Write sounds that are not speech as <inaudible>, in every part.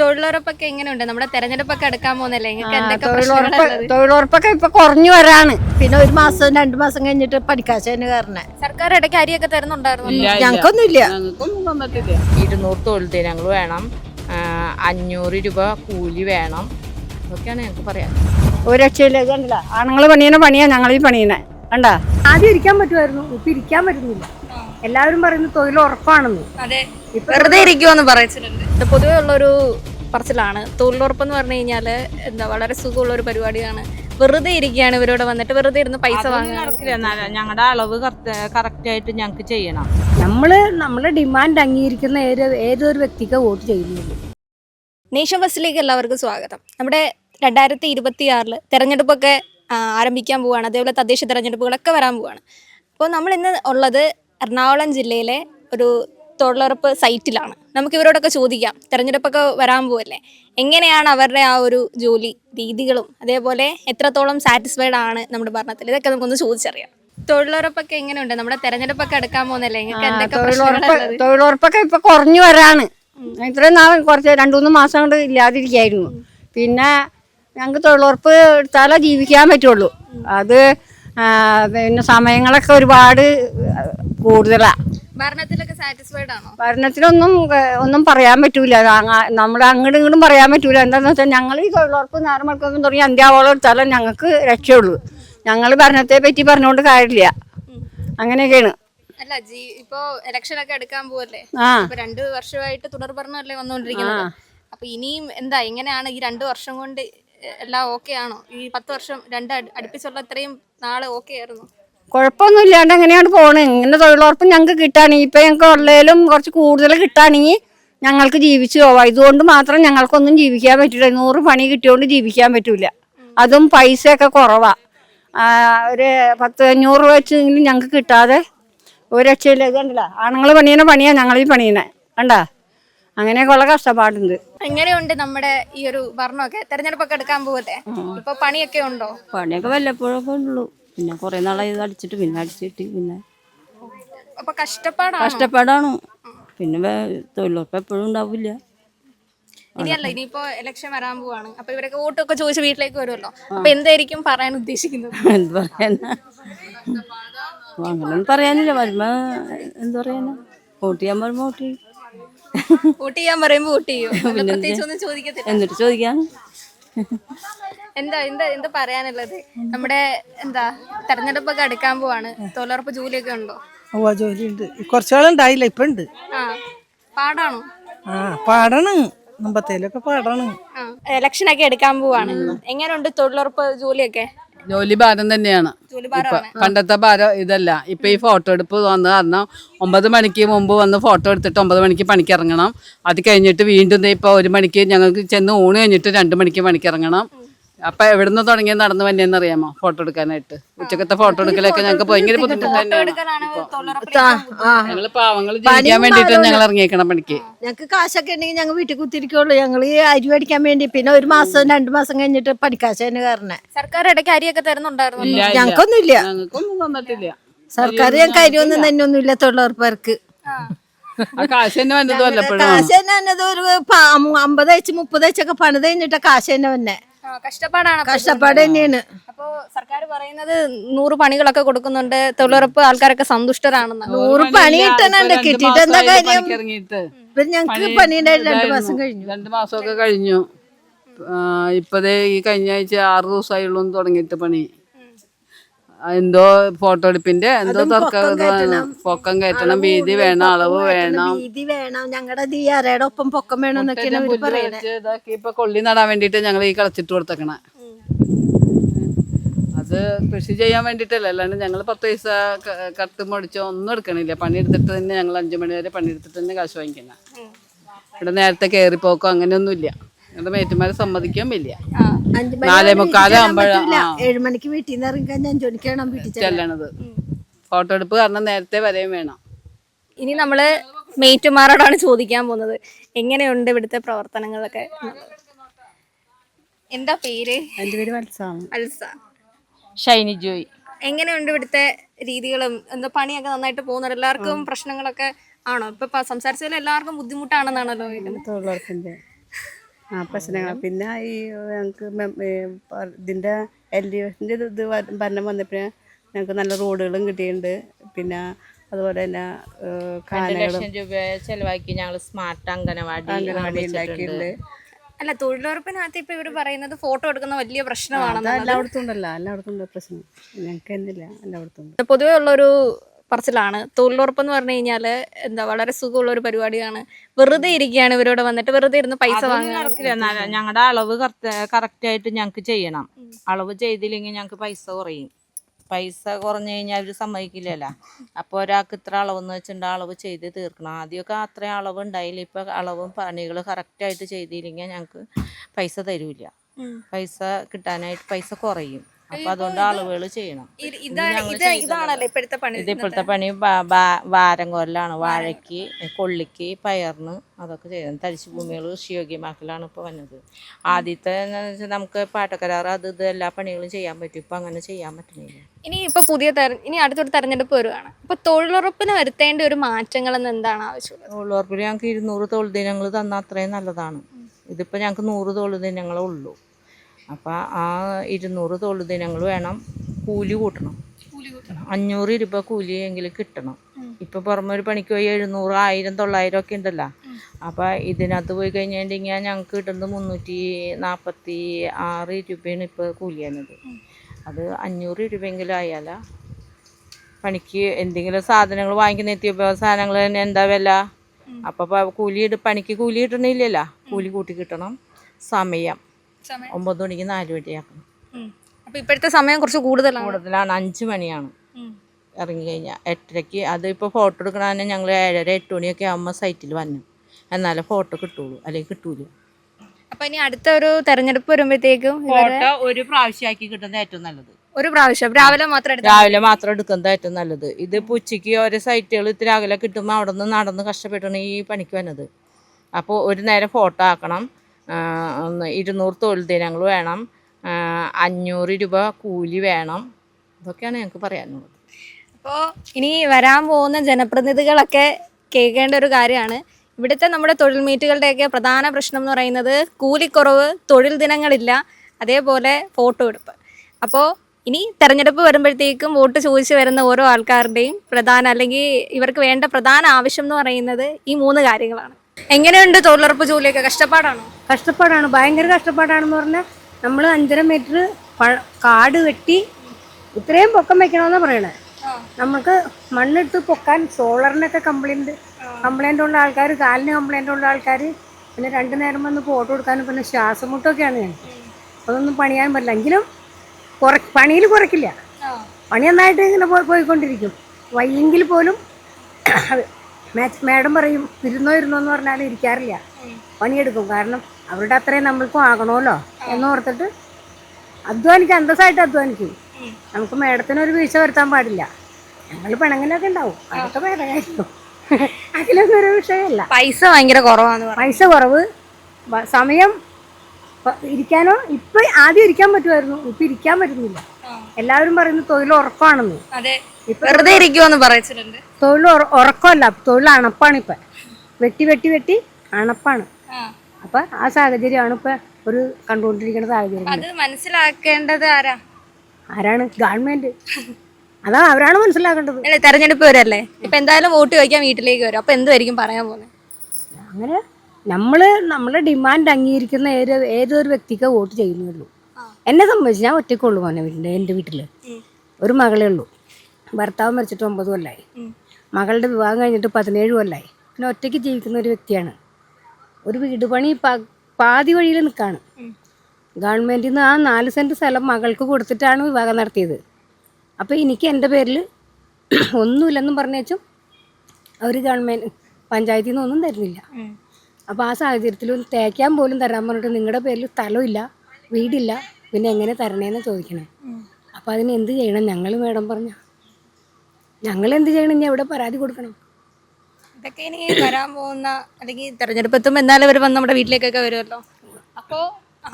തൊഴിലുറപ്പൊക്കെ എങ്ങനെയുണ്ട്? നമ്മുടെ തെരഞ്ഞെടുപ്പൊക്കെ എടുക്കാൻ പോകുന്നല്ലേ നിങ്ങൾക്ക് എന്തൊക്കെ തൊഴിലുറപ്പ് തൊഴിലുറപ്പൊക്കെ ഇപ്പൊ കുറഞ്ഞു വരാണ്. പിന്നെ ഒരു മാസം രണ്ടു മാസം കഴിഞ്ഞിട്ട് പഠിക്കാശേന് കയറണേ സർക്കാർ ഇടയ്ക്ക് അരിയൊക്കെ തരുന്നുണ്ടായിരുന്നു? ഞങ്ങൾക്കൊന്നുമില്ല. ഞങ്ങൾക്കൊന്നും തന്നിട്ടില്ല. ഇരുന്നൂറ് തൊഴിൽ ദിനങ്ങൾ വേണം. ആ, അഞ്ഞൂറ് രൂപ കൂലി വേണം. അതൊക്കെയാണ് ഞങ്ങൾക്ക് പറയാൻ. ഒരു രക്ഷയില്ല കണ്ടില്ല. ആണുങ്ങൾ പണിയണ പണിയാ ഞങ്ങൾ ഈ പണിയണേ കണ്ടാ? ആദ്യം ഇരിക്കാൻ പറ്റുമായിരുന്നു. ഇപ്പൊ ഇരിക്കാൻ പറ്റുന്നില്ല. എല്ലാവരും പറയുന്നത് തൊഴിൽ ഉറപ്പാണെന്ന്. അതെ. വെറുതെ ഇരിക്കുമെന്ന് പറയിച്ചിട്ടുണ്ട് പൊതുവെ ഉള്ളൊരു പറച്ചിലാണ്. തൊഴിലുറപ്പെന്ന് പറഞ്ഞു കഴിഞ്ഞാൽ എന്താ വളരെ സുഖമുള്ള ഒരു പരിപാടിയാണ്. വെറുതെ ഇരിക്കുകയാണ് ഇവരോട് വന്നിട്ട്. വെറുതെ ഇരുന്ന് പൈസ ഞങ്ങളുടെ അളവ് കറക്റ്റ് ആയിട്ട് ഞങ്ങൾക്ക് ചെയ്യണം. നമ്മൾ നമ്മളെ ഡിമാൻഡ് അംഗീകരിക്കുന്ന ഏതൊരു വ്യക്തിക്ക് വോട്ട് ചെയ്യുന്നുള്ളൂ നേഷൻ ഫസ്റ്റിലേക്ക് എല്ലാവർക്കും സ്വാഗതം. നമ്മുടെ രണ്ടായിരത്തി ഇരുപത്തി ആറിൽ തെരഞ്ഞെടുപ്പൊക്കെ ആരംഭിക്കാൻ പോവുകയാണ് അതേപോലെ തദ്ദേശ തെരഞ്ഞെടുപ്പുകളൊക്കെ വരാൻ പോവുകയാണ് അപ്പോൾ നമ്മൾ ഇന്ന് ഉള്ളത് എറണാകുളം ജില്ലയിലെ ഒരു തൊഴിലുറപ്പ് സൈറ്റിലാണ്. നമുക്ക് ഇവരോടൊക്കെ ചോദിക്കാം. തെരഞ്ഞെടുപ്പൊക്കെ വരാൻ പോവല്ലേ? എങ്ങനെയാണ് അവരുടെ ആ ഒരു ജോലി രീതികളും അതേപോലെ എത്രത്തോളം സാറ്റിസ്ഫൈഡ് ആണ് നമ്മുടെ ഭരണത്തിൽ? ഇതൊക്കെ നമുക്കൊന്ന് ചോദിച്ചറിയാം. തൊഴിലുറപ്പൊക്കെ എങ്ങനെയുണ്ട്? നമ്മുടെ തെരഞ്ഞെടുപ്പൊക്കെ എടുക്കാൻ പോകുന്നല്ലേ തൊഴിലുറപ്പൊക്കെ ഇപ്പൊ കുറഞ്ഞു വരാണ്. ഇത്രയും നാൾ കുറച്ച് രണ്ടു മൂന്ന് മാസം കൊണ്ട് ഇല്ലാതിരിക്കായിരുന്നു. പിന്നെ ഞങ്ങൾക്ക് തൊഴിലുറപ്പ് എടുത്താലേ ജീവിക്കാൻ പറ്റുള്ളൂ. അത് പിന്നെ സമയങ്ങളൊക്കെ ഒരുപാട് കൂടുതലാണ് ഭരണത്തിലൊക്കെ സാറ്റിസ്ഫൈഡ് ആണോ? ഭരണത്തിലൊന്നും ഒന്നും പറയാൻ പറ്റൂല. നമ്മുടെ അങ്ങോട്ടും ഇങ്ങോട്ടും പറയാൻ പറ്റൂല. എന്താന്ന് വെച്ചാൽ ഞങ്ങൾ ഈ തൊഴിലുറപ്പ് നേരം മണിക്കൊന്നും തുടങ്ങി അന്ത്യാവോളം എടുത്താലും ഞങ്ങൾക്ക് രക്ഷയുള്ളൂ. ഞങ്ങൾ ഭരണത്തെ പറ്റി പറഞ്ഞുകൊണ്ട് കാര്യമില്ല. അങ്ങനെയൊക്കെയാണ്. അല്ല ജി ഇപ്പോ ഇലക്ഷൻ ഒക്കെ എടുക്കാൻ പോവല്ലേ? രണ്ടു വർഷമായിട്ട് തുടർ ഭരണമല്ലേ വന്നുകൊണ്ടിരിക്കുന്നത് അപ്പൊ ഇനിയും എന്താ എങ്ങനെയാണ് ഈ രണ്ടു വർഷം കൊണ്ട് എല്ലാം ഓക്കെ ആണോ? ഈ പത്ത് വർഷം രണ്ട് അടുപ്പിച്ചുള്ള ഇത്രയും നാളെ ഓക്കെ ആയിരുന്നു? കുഴപ്പമൊന്നും ഇല്ലാണ്ട് എങ്ങനെയാണ് പോണ്? ഇങ്ങനെ തൊഴിലുറപ്പ് ഞങ്ങൾക്ക് കിട്ടുകയാണെങ്കിൽ ഇപ്പം ഞങ്ങൾക്ക് ഉള്ളതിലും കുറച്ച് കൂടുതൽ കിട്ടുകയാണെങ്കിൽ ഞങ്ങൾക്ക് ജീവിച്ചു പോവാം. ഇതുകൊണ്ട് മാത്രം ഞങ്ങൾക്കൊന്നും ജീവിക്കാൻ പറ്റില്ല നൂറ് പണി കിട്ടിയോണ്ട് ജീവിക്കാൻ പറ്റില്ല അതും പൈസയൊക്കെ കുറവാ. ഒരു പത്ത് അഞ്ഞൂറ് രൂപ വെച്ചെങ്കിലും ഞങ്ങൾക്ക് കിട്ടാതെ ഒരു രക്ഷയില്ല ഇത് കണ്ടില്ല. ആണുങ്ങൾ പണിയണ പണിയാ ഞങ്ങൾ ഈ പണിയണേ. കണ്ടാ? അങ്ങനെയൊക്കെ ഉള്ള കഷ്ടപ്പാടുണ്ട്. എങ്ങനെയുണ്ട് നമ്മുടെ ഈ ഒരു ഭരണമൊക്കെ? തെരഞ്ഞെടുപ്പൊക്കെ എടുക്കാൻ പോകട്ടെ ഇപ്പൊ പണിയൊക്കെ ഉണ്ടോ? പണിയൊക്കെ വല്ലപ്പോഴൊക്കെ ഉള്ളൂ. പിന്നെ കുറെ നാളായി ഇത് അടിച്ചിട്ട് പിന്നെ അടിച്ചിട്ട് പിന്നെ അപ്പൊ കഷ്ടപ്പാടാണ്? കഷ്ടപ്പാടാണ്. പിന്നെ തൊഴിലുറപ്പ് എപ്പോഴും ഉണ്ടാവില്ല. ഇനിയല്ല ഇനിയിപ്പോ ഇലക്ഷൻ വരാൻ പോവാണ്. അപ്പൊ ഇവരൊക്കെ വോട്ടൊക്കെ ചോദിച്ച് വീട്ടിലേക്ക് വരുമല്ലോ. അപ്പൊ എന്തായിരിക്കും പറയാൻ ഉദ്ദേശിക്കുന്നത്? <laughs> എന്ത് പറയാനാ? അങ്ങനൊന്നും പറയാനില്ല. വരുമ്പോ എന്ത് പറയാനാ? വോട്ട് ചെയ്യാൻ പറയുമ്പോ വോട്ട് ചെയ്യും. വോട്ട് ചെയ്യാൻ പറയുമ്പോ വോട്ട് ചെയ്യും. അല്ല, പ്രത്യേകിച്ച് ഒന്നും ചോദിക്കത്തില്ല. എന്നിട്ട് ചോദിക്കാൻ <laughs> എന്താ എന്താ എന്താ പറയാനുള്ളത്? നമ്മുടെ എന്താ തെരഞ്ഞെടുപ്പൊക്കെ അടുക്കാൻ പോവാണ്. തൊഴിലുറപ്പ് ജോലിയൊക്കെ ഉണ്ടോ? ഓ ജോലിയുണ്ട്. കുറച്ചാളുണ്ടായില്ല ഇപ്പൊ ഉണ്ട് ആ പാടാണോ? ആ പാടാണ്. മുമ്പത്തേലൊക്കെ പാടാണ്. ഇലക്ഷനൊക്കെ എടുക്കാൻ പോവാണ്. എങ്ങനെയുണ്ട് തൊഴിലുറപ്പ് ജോലിയൊക്കെ? ജോലി ഭാരം തന്നെയാണ്. പണ്ടത്തെ ഭാരം ഇതല്ല. ഇപ്പൊ ഈ ഫോട്ടോ എടുപ്പ് വന്ന് കാരണം ഒമ്പത് മണിക്ക് മുമ്പ് വന്ന് ഫോട്ടോ എടുത്തിട്ട് ഒമ്പത് മണിക്ക് പണിക്ക് ഇറങ്ങണം. അത് കഴിഞ്ഞിട്ട് വീണ്ടും ഇപ്പൊ ഒരു മണിക്ക് ഞങ്ങൾക്ക് ചെന്ന് ഊണ് കഴിഞ്ഞിട്ട് രണ്ട് മണിക്ക് പണിക്ക് ഇറങ്ങണം. അപ്പൊ എവിടുന്ന് തുടങ്ങി നടന്നു വന്നേന്ന് അറിയാമോ? ഫോട്ടോ എടുക്കാനായിട്ട്. ഉച്ചക്കത്തെ ഫോട്ടോ എടുക്കലൊക്കെ ഞങ്ങൾക്ക് ഭയങ്കര ബുദ്ധിമുട്ട് തന്നെയാണ്. ഞങ്ങൾ പാവങ്ങൾ ജീവിക്കാൻ വേണ്ടിട്ട് ഞങ്ങൾ ഇറങ്ങിയേക്കണം പണിക്ക്. ഞങ്ങൾക്ക് കാശൊക്കെ ഉണ്ടെങ്കിൽ ഞങ്ങൾ വീട്ടിൽ കുത്തിരിക്കുള്ളൂ ഞങ്ങൾ ഈ അരി മേടിക്കാൻ വേണ്ടി. പിന്നെ ഒരു മാസം രണ്ടു മാസം കഴിഞ്ഞിട്ട് പഠിക്കാശന് കയറണേ. സർക്കാർ ഇടയ്ക്ക് അരിയൊക്കെ തരുന്നുണ്ടായിരുന്നു ഞങ്ങൾക്കൊന്നും ഇല്ല. ഞങ്ങൾക്കൊന്നുമില്ല. ഞങ്ങൾക്കൊന്നും തന്നിട്ടില്ല. സർക്കാർ ഞങ്ങൾക്ക് അരിയൊന്നും തന്നെ ഒന്നുമില്ല തൊഴിലുറപ്പർക്ക്. ആ. കാശ് തന്നെ വന്നത് കാശ് തന്നെ വന്നത് ഒരു അമ്പത് അയച്ച് മുപ്പത് അയച്ചൊക്കെ പണിത് കഴിഞ്ഞിട്ടാ കാശ് തന്നെ വന്നെ. കഷ്ടപ്പാടാണ് കഷ്ടപ്പാട് തന്നെയാണ്. അപ്പോ സർക്കാർ പറയുന്നത് നൂറ് പണികളൊക്കെ കൊടുക്കുന്നുണ്ട്. തൊഴിലുറപ്പ് ആൾക്കാരൊക്കെ സന്തുഷ്ടരാണെന്നാണ്. നൂറ് പണി കിട്ടണുണ്ട്. കിട്ടിയിട്ട് എന്താ കാര്യം? ഞങ്ങക്ക് പണിയുണ്ടായിട്ട് രണ്ടു മാസം കഴിഞ്ഞു. രണ്ടു മാസമൊക്കെ കഴിഞ്ഞു. ഇപ്പതേ ഈ കഴിഞ്ഞ ആഴ്ച ആറ് ദിവസമായുള്ളൂ തുടങ്ങിയിട്ട് പണി. എന്തോ ഫോട്ടോ എടുപ്പിന്റെ എന്തോ തർക്കം പൊക്കം കയറ്റണം. വീതി വേണം അളവ് വേണം. വീതി വേണം. ഞങ്ങളുടെ ഈ ഒപ്പം പൊക്കം വേണം എന്നൊക്കെയാണ് ഇതാക്കി. ഇപ്പൊ കൊള്ളി നടാൻ വേണ്ടിട്ട് ഞങ്ങൾ ഈ കളച്ചിട്ട് കൊടുത്തേക്കണേ. അത് കൃഷി ചെയ്യാൻ വേണ്ടിട്ടല്ലേ അല്ലാണ്ട് ഞങ്ങൾ പത്ത് പൈസ കട്ട് മുടിച്ചോ ഒന്നും എടുക്കണില്ല. പണിയെടുത്തിട്ട് തന്നെ ഞങ്ങൾ അഞ്ചു മണി വരെ പണിയെടുത്തിട്ട് തന്നെ കാശ് വാങ്ങിക്കണം ഇവിടെ നേരത്തെ കയറിപ്പോക്കോ അങ്ങനെയൊന്നുമില്ല. ഞങ്ങളുടെ മേറ്റുമാരെ സമ്മതിക്കാൻ വലിയ അഞ്ചു നാലേ മുക്കാലാകുമ്പോഴാ ഏഴു മണിക്ക് വീട്ടിൽ നിന്ന് ഇറങ്ങി കഴിഞ്ഞാൽ അഞ്ചു മണിക്കാണ് വീട്ടിൽ ചെല്ലണത്. ഫോട്ടോ എടുപ്പ് കാരണം നേരത്തെ വരെയും വേണം. ഇനി നമ്മൾ മേറ്റുമാരോടാണ് ചോദിക്കാൻ പോകുന്നത്. എങ്ങനെയുണ്ട് ഇവിടുത്തെ പ്രവർത്തനങ്ങളൊക്കെ? എന്താ പേര്? എന്റെ പേര് അൽസ ഷൈനി ജോയ്. എങ്ങനെയുണ്ട് ഇവിടുത്തെ രീതികളും? എന്താ പണിയൊക്കെ നന്നായിട്ട് പോകുന്നത്? എല്ലാവർക്കും പ്രശ്നങ്ങളൊക്കെ ആണോ? ഇപ്പൊ സംസാരിച്ചാലും സംസാരിച്ചതിൽ എല്ലാവർക്കും ബുദ്ധിമുട്ടാണെന്നാണല്ലോ തൊഴിലുറപ്പിന്റെ ആ പ്രശ്നങ്ങൾ പിന്നെ ഈ ഞങ്ങൾക്ക് ഇതിന്റെ എൽ ഡി എഫിന്റെ ഇത് ഭരണം വന്നപ്പോൾ ഞങ്ങൾക്ക് നല്ല റോഡുകളും കിട്ടിയിട്ടുണ്ട് പിന്നെ അതുപോലെ തന്നെ ലക്ഷം രൂപ ചെലവാക്കി ഞങ്ങൾ സ്മാർട്ട് അംഗനവാടി അംഗനവാടി. ഉണ്ടാക്കിയിട്ടുണ്ട് അല്ല തൊഴിലുറപ്പിനകത്ത് ഇപ്പൊ ഇവർ പറയുന്നത് ഫോട്ടോ എടുക്കുന്ന വലിയ പ്രശ്നമാണ് പ്രശ്നമാണെന്ന് എല്ലായിടത്തും ഉണ്ടല്ലോ എല്ലായിടത്തും ഉണ്ട് പ്രശ്നം. ഞങ്ങൾക്ക് എന്നില്ല എല്ലായിടത്തും പൊതുവേ ഉള്ളൊരു പറച്ചിലാണ്. തൊഴിലുറപ്പ് എന്ന് പറഞ്ഞു കഴിഞ്ഞാൽ എന്താ വളരെ സുഖമുള്ള ഒരു പരിപാടിയാണ്. വെറുതെ ഇരിക്കുകയാണ് ഇവരോട് വന്നിട്ട്. വെറുതെ ഇരുന്ന് പൈസ വാങ്ങുക ഞങ്ങളുടെ അളവ് കറക്റ്റ് ആയിട്ട് ഞങ്ങൾക്ക് ചെയ്യണം. അളവ് ചെയ്തില്ലെങ്കിൽ ഞങ്ങൾക്ക് പൈസ കുറയും. പൈസ കുറഞ്ഞു കഴിഞ്ഞാൽ അവർ സമ്മതിക്കില്ലല്ലോ. അപ്പോൾ ഒരാൾക്ക് ഇത്ര അളവെന്ന് വെച്ചിട്ടുണ്ട് അളവ് ചെയ്ത് തീർക്കണം. ആദ്യമൊക്കെ അത്രയും അളവ് ഉണ്ടായില്ല. ഇപ്പം അളവും പണികൾ കറക്റ്റായിട്ട് ചെയ്തില്ലെങ്കിൽ ഞങ്ങൾക്ക് പൈസ തരൂല പൈസ കിട്ടാനായിട്ട് പൈസ കുറയും. അപ്പം അതുകൊണ്ട് അളവുകൾ ചെയ്യണം. ഇത് ഇതാണ് ഇത് ഇതാണല്ലോ ഇപ്പോഴത്തെ പണി ഇത് ഇപ്പോഴത്തെ പണി വാരം കൊല്ലാണ് വാഴയ്ക്ക് കൊള്ളിക്ക് പയറിന് അതൊക്കെ ചെയ്യണം. തരിശു ഭൂമികൾ കൃഷിയോഗ്യമാക്കലാണ് ഇപ്പോൾ വന്നത്. ആദ്യത്തെ നമുക്ക് പാട്ടക്കരാറ് അത് ഇത് എല്ലാ പണികളും ചെയ്യാൻ പറ്റും. ഇപ്പം അങ്ങനെ ചെയ്യാൻ പറ്റുന്നില്ല. ഇനി ഇപ്പൊ പുതിയ ഇനി അടുത്തൊരു തെരഞ്ഞെടുപ്പ് വരുവാണ്. അപ്പൊ തൊഴിലുറപ്പിന് വരുത്തേണ്ട ഒരു മാറ്റങ്ങൾ എന്ന് എന്താണ് ആവശ്യമുള്ളത്? തൊഴിലുറപ്പിൽ ഞങ്ങൾക്ക് ഇരുന്നൂറ് തൊഴിൽ ദിനങ്ങൾ തന്നാൽ അത്രയും നല്ലതാണ്. ഇതിപ്പോ ഞങ്ങൾക്ക് നൂറ് തൊഴിൽ ദിനങ്ങളേ ഉള്ളൂ. അപ്പോൾ ആ ഇരുന്നൂറ് തൊഴിൽ ദിനങ്ങൾ വേണം കൂലി കൂട്ടണം. അഞ്ഞൂറ് രൂപ കൂലി എങ്കിലും കിട്ടണം ഇപ്പം പുറമെ ഒരു പണിക്ക് പോയി എഴുന്നൂറ് ആയിരം തൊള്ളായിരം ഒക്കെ ഉണ്ടല്ലോ. അപ്പോൾ ഇതിനകത്ത് പോയി കഴിഞ്ഞിട്ടുണ്ടെങ്കിൽ ഞങ്ങൾക്ക് കിട്ടുന്നത് മുന്നൂറ്റി നാൽപ്പത്തി ആറ് രൂപയാണ് ഇപ്പൊ കൂലിയാണത്. അത് അഞ്ഞൂറ് രൂപയെങ്കിലും ആയാല പണിക്ക് എന്തെങ്കിലും സാധനങ്ങൾ വാങ്ങിക്കുന്ന എത്തിയപ്പോൾ സാധനങ്ങൾ തന്നെ എന്താ വില? അപ്പോൾ കൂലി പണിക്ക് കൂലി കിട്ടണില്ലല്ലോ. കൂലി കൂട്ടി കിട്ടണം. സമയം. ഒമ്പത് മണിക്ക് നാല് മണിയാക്കണം അപ്പൊ ഇപ്പോഴത്തെ സമയം കുറച്ച് കൂടുതലാണ്? കൂടുതലാണ്. അഞ്ച് മണിയാണ്. ഇറങ്ങി കഴിഞ്ഞാൽ എട്ടരയ്ക്ക്. അത് ഇപ്പോൾ ഫോട്ടോ എടുക്കണതന്നെ ഞങ്ങൾ ഏഴര എട്ട് മണിയൊക്കെ ആകുമ്പോൾ സൈറ്റിൽ വന്നു. എന്നാലേ ഫോട്ടോ കിട്ടുള്ളൂ. അല്ലെങ്കിൽ കിട്ടൂല. അപ്പൊ ഇനി അടുത്ത ഒരു തെരഞ്ഞെടുപ്പ് വരുമ്പോഴത്തേക്കും ഫോട്ടോ ഒരു പ്രാവശ്യമാക്കി കിട്ടുന്നത് ഏറ്റവും നല്ലത്. ഒരു പ്രാവശ്യം. രാവിലെ മാത്രം രാവിലെ മാത്രം എടുക്കുന്നത് ഏറ്റവും നല്ലത്. ഇത് ഉച്ചയ്ക്ക് ഓരോ സൈറ്റുകൾ ഇത്തിരി അകലെ കിട്ടുമ്പോൾ അവിടെ നിന്ന് നടന്ന് കഷ്ടപ്പെട്ടാണ് ഈ പണിക്ക് വന്നത്. അപ്പോൾ ഒരു നേരം ഫോട്ടോ ആക്കണം. ഒന്ന് ഇരുന്നൂറ് തൊഴിൽ ദിനങ്ങൾ വേണം. അഞ്ഞൂറ് രൂപ കൂലി വേണം. ഇതൊക്കെയാണ് ഞങ്ങൾക്ക് പറയാനുള്ളത്. അപ്പോൾ ഇനി വരാൻ പോകുന്ന ജനപ്രതിനിധികളൊക്കെ കേൾക്കേണ്ട ഒരു കാര്യമാണ്. ഇവിടുത്തെ നമ്മുടെ തൊഴിൽ മീറ്റുകളുടെയൊക്കെ പ്രധാന പ്രശ്നം എന്ന് പറയുന്നത് കൂലിക്കുറവ് തൊഴിൽ ദിനങ്ങളില്ല അതേപോലെ ഫോട്ടോ എടുപ്പ്. അപ്പോൾ ഇനി തെരഞ്ഞെടുപ്പ് വരുമ്പോഴത്തേക്കും വോട്ട് ചോദിച്ചു വരുന്ന ഓരോ ആൾക്കാരുടെയും പ്രധാന അല്ലെങ്കിൽ ഇവർക്ക് വേണ്ട പ്രധാന ആവശ്യം എന്ന് പറയുന്നത് ഈ മൂന്ന് കാര്യങ്ങളാണ്. എങ്ങനെയുണ്ട് തൊഴിലുറപ്പ് ജോലിയൊക്കെ? കഷ്ടപ്പാടാണോ? കഷ്ടപ്പാടാണ്. ഭയങ്കര കഷ്ടപ്പാടാണെന്ന് പറഞ്ഞാൽ നമ്മൾ അഞ്ചര മീറ്റർ കാട് വെട്ടി ഇത്രയും പൊക്കം വെക്കണമെന്നാണ് പറയണേ. നമുക്ക് മണ്ണിട്ട് പൊക്കാൻ സോളറിനൊക്കെ കംപ്ലൈന്റ് കംപ്ലൈന്റ് ഉള്ള ആൾക്കാർ കാലിന് കംപ്ലൈന്റ് ഉള്ള ആൾക്കാർ പിന്നെ രണ്ടു നേരം വന്ന് ഫോട്ടോ എടുക്കാനും പിന്നെ ശ്വാസം മുട്ടൊക്കെയാണ് ഞാൻ അതൊന്നും പണിയാൻ പറ്റില്ല. എങ്കിലും കുറ പണിയിൽ കുറയ്ക്കില്ല. പണി നന്നായിട്ട് ഇങ്ങനെ പോയി പോയിക്കൊണ്ടിരിക്കും. വയ്യെങ്കിൽ പോലും മേഡം പറയും ഇരുന്നോ ഇരുന്നോ എന്ന് പറഞ്ഞാൽ ഇരിക്കാറില്ല. പണിയെടുക്കും. കാരണം അവരുടെ അത്രയും നമ്മൾക്കും ആകണമല്ലോ എന്ന് ഓർത്തിട്ട് അധ്വാനിക്കും. അന്തസ്സായിട്ട് അധ്വാനിക്കും. നമുക്ക് മേഡത്തിന് ഒരു വീഴ്ച വരുത്താൻ പാടില്ല. ഞങ്ങൾ പിണങ്ങനൊക്കെ ഉണ്ടാവും. അതൊക്കെ വേറെ കാര്യം അതിലൊന്നും ഒരു വിഷയമല്ല. പൈസ ഭയങ്കര കുറവാണ് പൈസ കുറവ്. സമയം ഇരിക്കാനോ? ഇപ്പൊ ആദ്യം ഇരിക്കാൻ പറ്റുമായിരുന്നു. ഇപ്പൊ ഇരിക്കാൻ പറ്റുന്നില്ല. എല്ലാവരും പറയുന്നത് തൊഴിൽ ഉറപ്പാണെന്ന്. അതെ. വെറുതെ ഇരിക്കുമെന്ന് പറയിച്ചിട്ടുണ്ട്. തൊഴിൽ ഉറ- ഉറക്കമല്ല തൊഴിൽ അണപ്പാണ് ഇപ്പൊ. വെട്ടി വെട്ടി വെട്ടി അണപ്പാണ്. അപ്പൊ ആ സാഹചര്യമാണ് ഇപ്പൊ ഒരു കണ്ടുകൊണ്ടിരിക്കുന്ന സാഹചര്യം. അത് മനസ്സിലാക്കേണ്ടത് ആരാ? ആരാണ്? ഗവൺമെന്റ്. അതാ അവരാണ് മനസ്സിലാക്കേണ്ടത്. അല്ലേ തെരഞ്ഞെടുപ്പ് വരല്ലേ? ഇപ്പൊ എന്തായാലും വോട്ട് ചോദിക്കാൻ വീട്ടിലേക്ക് വരും. അപ്പൊ എന്തായിരിക്കും പറയാൻ പോകുന്നത് അങ്ങനെ നമ്മൾ നമ്മുടെ ഡിമാൻഡ് അംഗീകരിക്കുന്ന ഏത് ഏതൊരു വ്യക്തിക്ക് വോട്ട് ചെയ്യുന്നുള്ളൂ എന്നെ സംബന്ധിച്ച് ഞാൻ ഒറ്റയ്ക്കുള്ളൂ മോനെ വീട്ടിൽ എന്റെ വീട്ടിൽ ഒരു മകളേ ഉള്ളൂ. ഭർത്താവ് മരിച്ചിട്ട് ഒമ്പത് കൊല്ലമായി മകളുടെ വിവാഹം കഴിഞ്ഞിട്ട് പതിനേഴ് കൊല്ലമായി പിന്നെ ഒറ്റയ്ക്ക് ജീവിക്കുന്ന ഒരു വ്യക്തിയാണ്. ഒരു വീട് പണി പാതി വഴിയിൽ നിൽക്കുകയാണ് ഗവൺമെന്റിൽ നിന്ന് ആ നാല് സെന്റ് സ്ഥലം മകൾക്ക് കൊടുത്തിട്ടാണ് വിവാഹം നടത്തിയത്. അപ്പോൾ എനിക്ക് എന്റെ പേരിൽ ഒന്നുമില്ലെന്നും പറഞ്ഞേച്ചും അവർ ഗവൺമെന്റ് പഞ്ചായത്തിൽ നിന്ന് ഒന്നും തരുന്നില്ല. അപ്പോൾ ആ സാഹചര്യത്തിൽ ഒന്ന് തേക്കാൻ പോലും തരാൻ പറഞ്ഞിട്ട് നിങ്ങളുടെ പേരിൽ സ്ഥലമില്ല വീടില്ല പിന്നെ എങ്ങനെ തരണേന്ന് ചോദിക്കണേ. അപ്പോൾ അതിന് എന്ത് ചെയ്യണം? ഞങ്ങൾ മേഡം പറഞ്ഞ ഞങ്ങൾ എന്ത് ചെയ്യണം? ഇനി എവിടെ പരാതി കൊടുക്കണം? ഇതൊക്കെ ഇനി വരാൻ പോകുന്ന അല്ലെങ്കിൽ തെരഞ്ഞെടുപ്പ് എത്തുമ്പോൾ എന്നാലും ഇവർ വന്ന് നമ്മുടെ വീട്ടിലേക്കൊക്കെ വരുമല്ലോ. അപ്പോൾ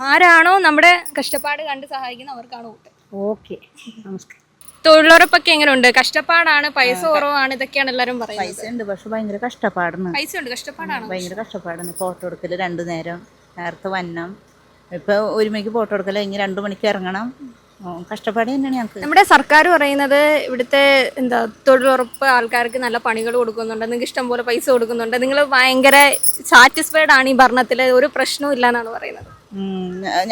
ആരാണോ നമ്മുടെ കഷ്ടപ്പാട് കണ്ട് സഹായിക്കുന്നത് അവർക്കാണ് വോട്ട്. ഓക്കെ. നമസ്കാരം. തൊഴിലുറപ്പൊക്കെ എങ്ങനെയുണ്ട് കഷ്ടപ്പാടാണ്? പൈസ കുറവാണ് ഇതൊക്കെയാണ് എല്ലാരും പറയുന്നത്. പൈസ ഉണ്ട് പക്ഷെ ഭയങ്കര കഷ്ടപ്പാടാണ് പൈസ ഉണ്ട് കഷ്ടപ്പാടാണ് ഭയങ്കര കഷ്ടപ്പാടാണ് ഫോട്ടോ എടുക്കൽ രണ്ടു നേരം. നേരത്തെ വന്നം. ഇപ്പൊ ഒരുമയ്ക്ക് ഫോട്ടോ എടുക്കൽ ഇനി രണ്ടു മണിക്ക് ഇറങ്ങണം. കഷ്ടപ്പാട് തന്നെയാണ് ഞങ്ങൾക്ക്. നമ്മുടെ സർക്കാർ പറയുന്നത് ഇവിടുത്തെ എന്താ തൊഴിലുറപ്പ് ആൾക്കാർക്ക് നല്ല പണികൾ കൊടുക്കുന്നുണ്ട് നിങ്ങൾക്ക് ഇഷ്ടം പോലെ പൈസ കൊടുക്കുന്നുണ്ട്. നിങ്ങൾ ഭയങ്കര സാറ്റിസ്ഫൈഡ് ആണ് ഈ ഭരണത്തിൽ ഒരു പ്രശ്നവും ഇല്ല എന്നാണ് പറയുന്നത്.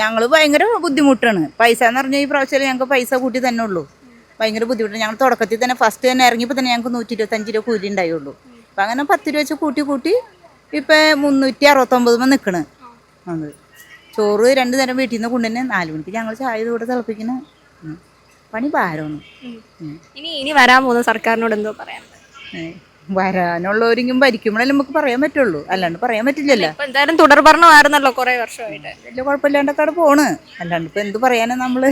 ഞങ്ങൾ ഭയങ്കര ബുദ്ധിമുട്ടാണ്. പൈസ എന്ന് പറഞ്ഞാൽ ഈ പ്രാവശ്യം ഞങ്ങൾക്ക് പൈസ കൂട്ടി തന്നെ ഉള്ളൂ. ഭയങ്കര ബുദ്ധിമുട്ടാണ്. ഞങ്ങൾ തുടക്കത്തിൽ തന്നെ ഫസ്റ്റ് തന്നെ ഇറങ്ങിയപ്പോൾ തന്നെ ഞങ്ങൾക്ക് നൂറ്റി ഇരുപത്തഞ്ച് രൂപ കൂലി ഉണ്ടായുള്ളൂ. അപ്പം അങ്ങനെ പത്ത് രൂപ വെച്ച് കൂട്ടി കൂട്ടി ഇപ്പം മുന്നൂറ്റി അറുപത്തൊമ്പത് നിൽക്കണ് അത്. ചോറ് രണ്ട് നേരം വീട്ടിൽ നിന്ന് കൊണ്ടുതന്നെ നാല് മണിക്ക് ഞങ്ങൾ ചായ കൂടെ തിളപ്പിക്കണ. പണി ഭാരമാണ്. ഇനി ഇനി വരാൻ പോകുന്ന സർക്കാരിനോട് എന്തോ പറയാനുള്ളത് വരാനുള്ളവരെങ്കിലും ഭരിക്കുമ്പോഴല്ലേ നമുക്ക് പറയാൻ പറ്റുള്ളൂ. അല്ലാണ്ട് പറയാൻ പറ്റില്ലല്ലോ. എന്തായാലും തുടർ ഭരണമായിരുന്നല്ലോ കുറെ വർഷമായിട്ട്. വലിയ കുഴപ്പമില്ലാണ്ടൊക്കെ അവിടെ പോണ്. അല്ലാണ്ട് ഇപ്പം എന്ത് പറയാനാ നമ്മൾ